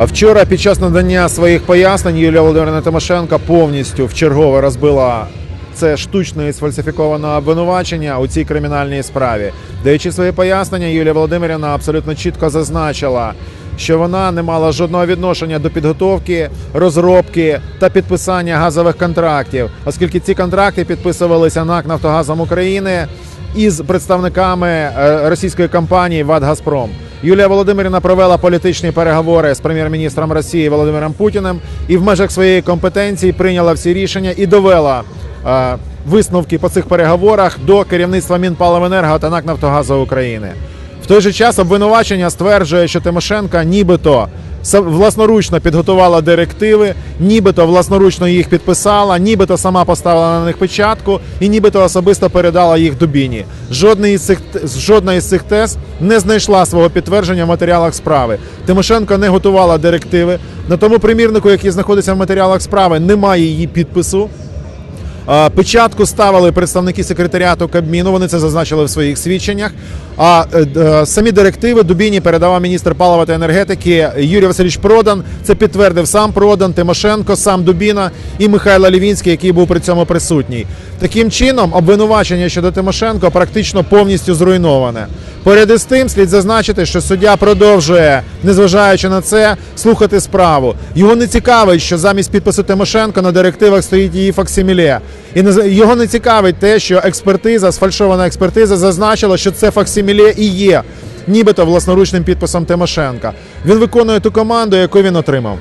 А Вчора під час надання своїх пояснень Юлія Володимирівна Тимошенко повністю вчергове розбила це штучне і сфальсифіковане обвинувачення у цій кримінальній справі. Даючи свої пояснення, Юлія Володимирівна абсолютно чітко зазначила, що вона не мала жодного відношення до підготовки, розробки та підписання газових контрактів, оскільки ці контракти підписувалися НАК Нафтогазом України із представниками е, російської компанії ВАД Газпром. Юлія Володимирівна провела політичні переговори з прем'єр-міністром Росії Володимиром Путіним і в межах своєї компетенції прийняла всі рішення і довела е, висновки по цих переговорах до керівництва Мінпаливенерго та НАК Нафтогазу України. В той же час обвинувачення стверджує, що Тимошенка нібито власноручно підготувала директиви, нібито власноручно їх підписала, нібито сама поставила на них печатку і нібито особисто передала їх Дубіні. Жодний із цих жодна із цих тез не знайшла свого підтвердження в матеріалах справи. Тимошенко не готувала директиви. На тому примірнику, який знаходиться в матеріалах справи, немає її підпису. Печатку ставили представники секретаріату Кабміну. Вони це зазначили в своїх свідченнях. А е, е, самі директиви Дубіні передавав міністр палива та енергетики Юрій Васильович Продан. Це підтвердив сам Продан, Тимошенко, сам Дубіна і Михайло Лівінський, який був при цьому присутній. Таким чином, обвинувачення щодо Тимошенко практично повністю зруйноване. Поряд із тим, слід зазначити, що суддя продовжує, незважаючи на це, слухати справу. Його не цікавить, що замість підпису Тимошенко на директивах стоїть її факсиміле. І його не цікавить те, що експертиза, сфальшована експертиза, зазначила, що це факсиміле і є, нібито власноручним підписом Тимошенка. Він виконує ту команду, яку він отримав.